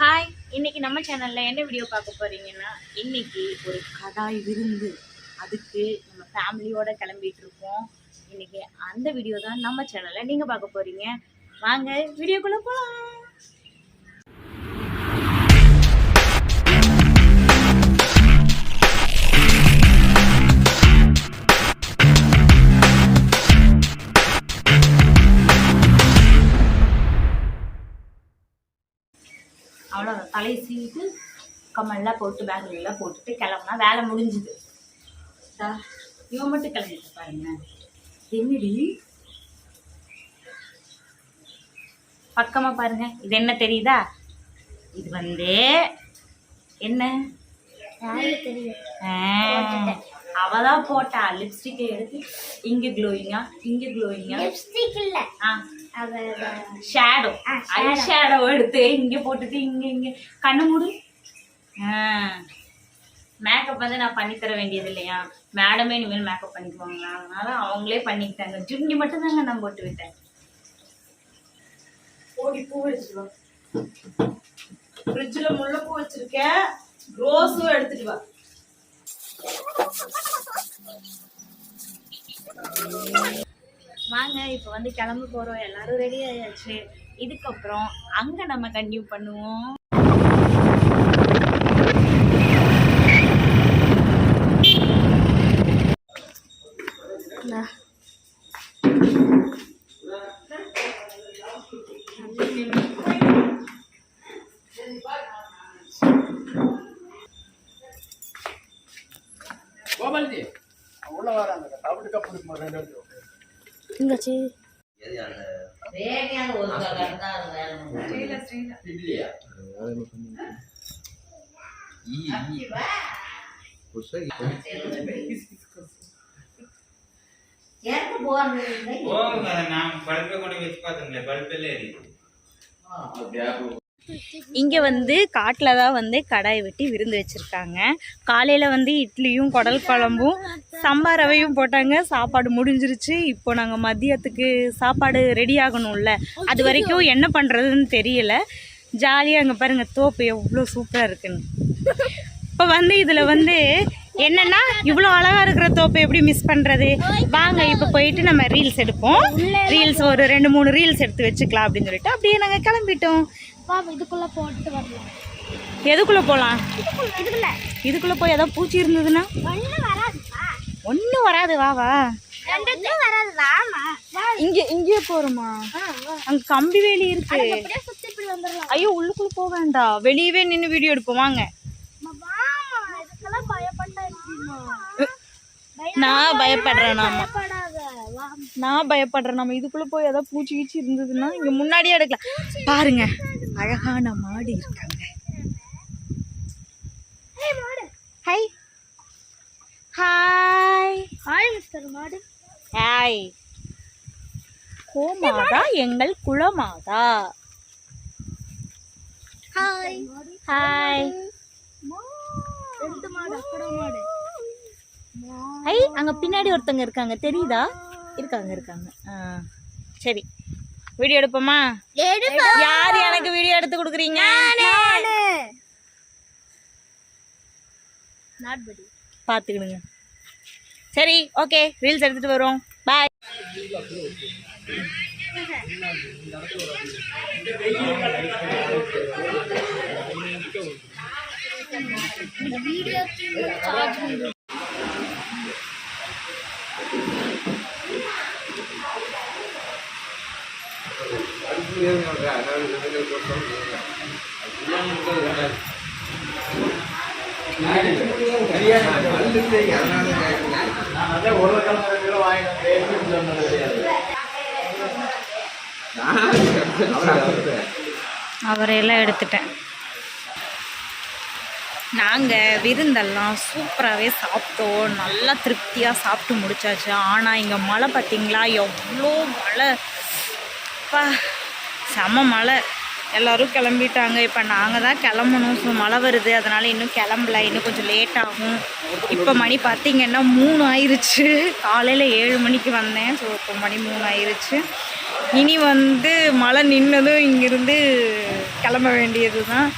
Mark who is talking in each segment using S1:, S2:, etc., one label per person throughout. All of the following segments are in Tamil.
S1: ஹாய் இன்னைக்கு நம்ம சேனல்ல என்ன வீடியோ பார்க்க போறீங்கன்னா இன்னைக்கு ஒரு கடாய் விருந்து. அதுக்கு நம்ம ஃபேமிலியோட கிளம்பிட்டு இருக்கோம். இன்னைக்கு அந்த வீடியோ தான் நம்ம சேனல்ல நீங்க பார்க்க போறீங்க. வாங்க வீடியோக்குள்ள போலாம். அவ்வளோதான் தலையை சீவிட்டு கம்மல்லாம் போட்டு பேக்லாம் போட்டுட்டு கிளம்புனா வேலை முடிஞ்சுது. இவன் மட்டும் கிளம்பிட்டு பாருங்க என்னடி? பக்கமா பாருங்க. இது என்ன தெரியுதா? இது வந்து என்ன? ஆ, அவதான் போட்டா. லிப்ஸ்டிக்கை எடுத்து இங்க க்ளோயிங்கா இங்க க்ளோயிங்கா
S2: லிப்ஸ்டிக் இல்ல.
S1: Shadow eye. ஷேடோ எடுத்து இங்க போட்டுட்டு இங்க இங்க. கண்ணு மூடு. மேக்கப் வந்து நான் பண்ணி தர வேண்டியது இல்லையா? மேடமே இனிமேல் மேக்கப் பண்ணிக்குவாங்க. அதனால அவங்களே பண்ணிக்கிட்டாங்க. ஜுங்கி மட்டும் தாங்க நான் போட்டு விட்டேன். ஓடி பூ வச்சுட்டு வா. ஃப்ரிட்ஜில் முல்லைப்பூ வச்சிருக்கேன். ரோஸும் எடுத்துட்டு வா. வாங்க இப்போ வந்து கிளம்ப போகிறோம் எல்லாரும் ரெடி ஆயாச்சு. இதுக்கப்புறம் அங்கே நம்ம கண்டினியூ பண்ணுவோம்.
S3: கோபாலஜி. உள்ள வராங்க. தவிடு கப்பு
S2: இருக்கும்
S3: போங்க
S4: நான் பல்பை கொண்டு வச்சு பார்த்தேன் பல்பெல்லாம் இருக்கு.
S1: இங்கே வந்து காட்டில் தான் வந்து கடாய் வெட்டி விருந்து வச்சுருக்காங்க. காலையில் வந்து இட்லியும் குடல் குழம்பும் சாம்பார் ரவையும் போட்டாங்க. சாப்பாடு முடிஞ்சிருச்சு. இப்போ நாங்கள் மதியத்துக்கு சாப்பாடு ரெடி ஆகணும்ல. அது வரைக்கும் என்ன பண்ணுறதுன்னு தெரியல. ஜாலியாக அங்கே பாருங்கள் தோப்பு எவ்வளோ சூப்பராக இருக்குன்னு. இப்போ வந்து இதில் வந்து என்னன்னா இவ்வளோ அழகாக இருக்கிற தோப்பை எப்படி மிஸ் பண்ணுறது வாங்க இப்போ போயிட்டு நம்ம ரீல்ஸ் எடுப்போம். ரீல்ஸ் ஒரு ரெண்டு மூணு ரீல்ஸ் எடுத்து வச்சுக்கலாம் அப்படின்னு சொல்லிட்டு அப்படியே நாங்கள் கிளம்பிட்டோம்.
S2: வா இதுக்குள்ள போட்டு வரலாம்.
S1: எதுக்குள்ளே போகலாம்
S2: இதுக்குள்ள
S1: போய் ஏதாவது பூச்சி இருந்ததுன்னா?
S2: ஒண்ணு வராதுப்பா.
S1: ஒன்றும் வராது வா வா.
S2: ரெண்டு வராது வாமா வா.
S1: இங்கே இங்கேயே போறோமா அங்க கம்பி வேலி இருக்கு. ஐயோ உள்ளுக்குள்ள போக வேண்டாம். வெளியவே நின்று வீடியோ எடுப்போம். வாங்க. நான் பயப்படுறேன் நாம. நான் பயப்படுறேன் நம்ம இதுக்குள்ள போய் ஏதாவது பூச்சி கீச்சி இருந்ததுன்னா இங்க முன்னாடியே எடுக்கலாம். பாருங்க. அழகான மாடு இருக்காங்க. ஹாய் ஹாய்
S2: ஹாய் மிஸ்டர் மாடு.
S1: ஹாய் கோமாதா எங்கள் குலமாதா.
S2: ஹாய்
S1: ஹாய்
S2: ரெண்டு மாடு அக்கட மாடு.
S1: ஐ அங்க பின்னாடி ஒருத்தங்க இருக்காங்க. தெரியுதா? இருக்காங்க இருக்காங்க. சரி. வீடியோ எடுப்போமா? யார் எனக்கு வீடியோ எடுத்து கொடுக்குறீங்க? பார்த்துக்கிடுங்க. சரி ஓகே ரீல்ஸ் எடுத்துட்டு வரோம். பாய்
S3: அதே வாங்கிட்டு சொன்னது
S1: அவரையெல்லாம் எடுத்துட்டேன். நாங்கள் விருந்தெல்லாம் சூப்பராகவே சாப்பிட்டோம். நல்லா திருப்தியாக சாப்பிட்டு முடிச்சாச்சு. ஆனால் இங்கே மழை பார்த்தீங்களா? எவ்வளோ மழை. பா செம மழை. எல்லோரும் கிளம்பிட்டாங்க. இப்போ நாங்கள் தான் கிளம்பணும். ஸோ மழை வருது. அதனால் இன்னும் கிளம்பல. இன்னும் கொஞ்சம் லேட் ஆகும். இப்போ மணி பார்த்தீங்கன்னா மூணு ஆயிடுச்சு காலையில் ஏழு மணிக்கு வந்தேன். ஸோ இப்போ மணி மூணு ஆயிடுச்சு இனி வந்து மழை நின்னதும் இங்கேருந்து கிளம்ப வேண்டியது தான்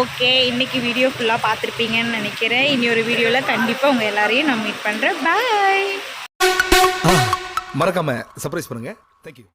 S1: ஓகே. இன்னைக்கு வீடியோ ஃபுல்லாக பார்த்துருப்பீங்கன்னு நினைக்கிறேன். இனி ஒரு வீடியோவில் கண்டிப்பாக உங்கள் எல்லாரையும் நான் மீட் பண்ணுறேன் பாய்
S5: மறக்காமல் சர்ப்ரைஸ் பண்ணுங்கள் தேங்க்யூ